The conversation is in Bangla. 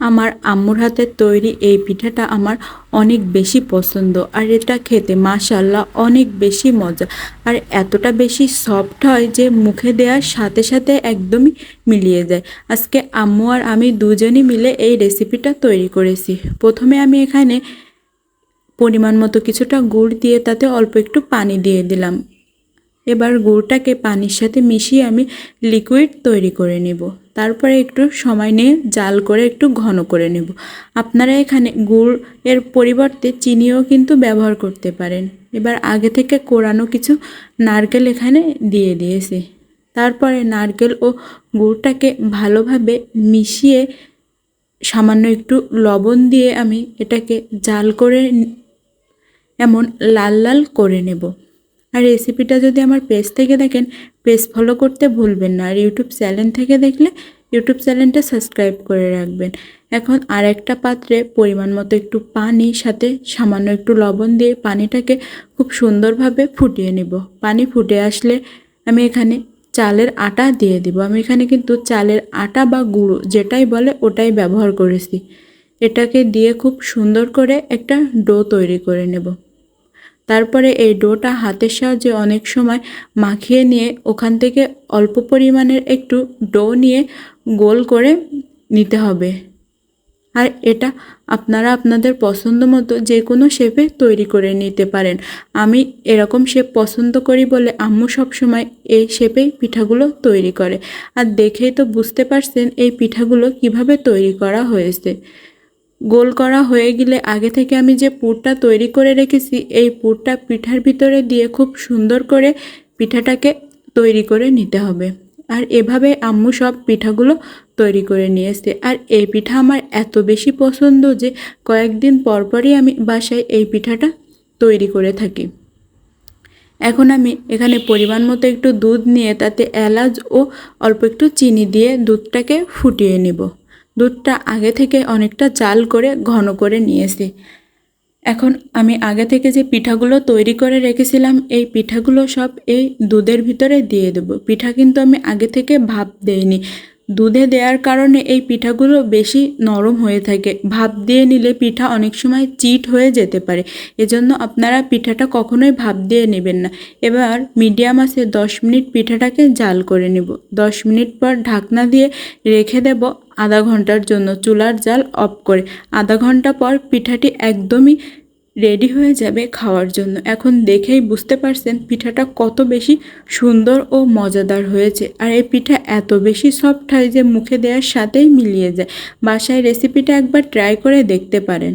আমার আম্মুর হাতের তৈরি এই পিঠাটা আমার অনেক বেশি পছন্দ। আর এটা খেতে মাশাল্লাহ অনেক বেশি মজা। আর এতটা বেশি সফট হয় যে মুখে দেওয়ার সাথে সাথে একদমই মিলিয়ে যায়। আজকে আম্মু আর আমি দুজনই মিলে এই রেসিপিটা তৈরি করেছি। প্রথমে আমি এখানে পরিমাণ মতো কিছুটা গুড় দিয়ে তাতে অল্প একটু পানি দিয়ে দিলাম। এবার গুড়টাকে পানির সাথে মিশিয়ে আমি লিকুইড তৈরি করে নেব। তারপরে একটু সময় নিয়ে জাল করে একটু ঘন করে নেব। আপনারা এখানে গুড় এর পরিবর্তে চিনিও কিন্তু ব্যবহার করতে পারেন। এবার আগে থেকে কোরানো কিছু নারকেল এখানে দিয়ে দিয়েছি। তারপরে নারকেল ও গুড়টাকে ভালোভাবে মিশিয়ে সামান্য একটু লবণ দিয়ে আমি এটাকে জাল করে এমন লাল লাল করে নেব। আর রেসিপিটা যদি আমার পেজ থেকে দেখেন পেজ ফলো করতে ভুলবেন না। আর ইউটিউব চ্যানেল থেকে দেখলে ইউটিউব চ্যানেলটা সাবস্ক্রাইব করে রাখবেন। এখন আর একটা পাত্রে পরিমাণ মতো একটু পানি, সাথে সামান্য একটু লবণ দিয়ে পানিটাকে খুব সুন্দরভাবে ফুটিয়ে নেব। পানি ফুটে আসলে আমি এখানে চালের আটা দিয়ে দিব। আমি এখানে কিন্তু চালের আটা বা গুঁড়ো যেটাই বলে ওটাই ব্যবহার করেছি। এটাকে দিয়ে খুব সুন্দর করে একটা ডো তৈরি করে নেব। তারপরে এই ডোটা হাতের সাহায্যে অনেক সময় মাখিয়ে নিয়ে ওখান থেকে অল্প পরিমাণের একটু ডো নিয়ে গোল করে নিতে হবে। আর এটা আপনারা আপনাদের পছন্দ মতো যে কোনো শেপে তৈরি করে নিতে পারেন। আমি এরকম শেপ পছন্দ করি বলে আম্মু সবসময় এই শেপেই পিঠাগুলো তৈরি করে। আর দেখেই তো বুঝতে পারছেন এই পিঠাগুলো কীভাবে তৈরি করা হয়েছে। গোল করা হয়ে গেলে আগে থেকে আমি যে পুরটা তৈরি করে রেখেছি, এই পুরটা পিঠার ভিতরে দিয়ে খুব সুন্দর করে পিঠাটাকে তৈরি করে নিতে হবে। আর এভাবে আম্মু সব পিঠাগুলো তৈরি করে নিয়ে এসছে আর এই পিঠা আমার এত বেশি পছন্দ যে কয়েকদিন পরপরই আমি বাসায় এই পিঠাটা তৈরি করে থাকি। এখন আমি এখানে পরিমাণ মতো একটু দুধ নিয়ে তাতে এলাচ ও অল্প একটু চিনি দিয়ে দুধটাকে ফুটিয়ে নিব। দুধটা আগে থেকে অনেকটা চাল করে ঘন করে নিয়েছি। এখন আমি আগে থেকে যে পিঠাগুলো তৈরি করে রেখেছিলাম, এই পিঠাগুলো সব এই দুধের ভিতরে দিয়ে দেবো। পিঠা কিন্তু আমি আগে থেকে ভাপ দেইনি। দুধে দেওয়ার কারণে এই পিঠাগুলো বেশি নরম হয়ে থাকে। ভাপ দিয়ে নিলে পিঠা অনেক সময় চিট হয়ে যেতে পারে। এজন্য আপনারা পিঠাটা কখনোই ভাপ দিয়ে নেবেন না। এবার মিডিয়াম আছে দশ মিনিট পিঠাটাকে জাল করে নেব। দশ মিনিট পর ঢাকনা দিয়ে রেখে দেব। আধা ঘণ্টার জন্য চুলার জাল অফ করে। আধা ঘণ্টা পর পিঠাটি একদমই রেডি হয়ে যাবে খাওয়ার জন্য। এখন দেখেই বুঝতে পারছেন পিঠাটা কত বেশি সুন্দর ও মজাদার হয়েছে। আর এই পিঠা এত বেশি সফট হয় যে মুখে দেওয়ার সাথেই মিলিয়ে যায়। বাসায় রেসিপিটা একবার ট্রাই করে দেখতে পারেন।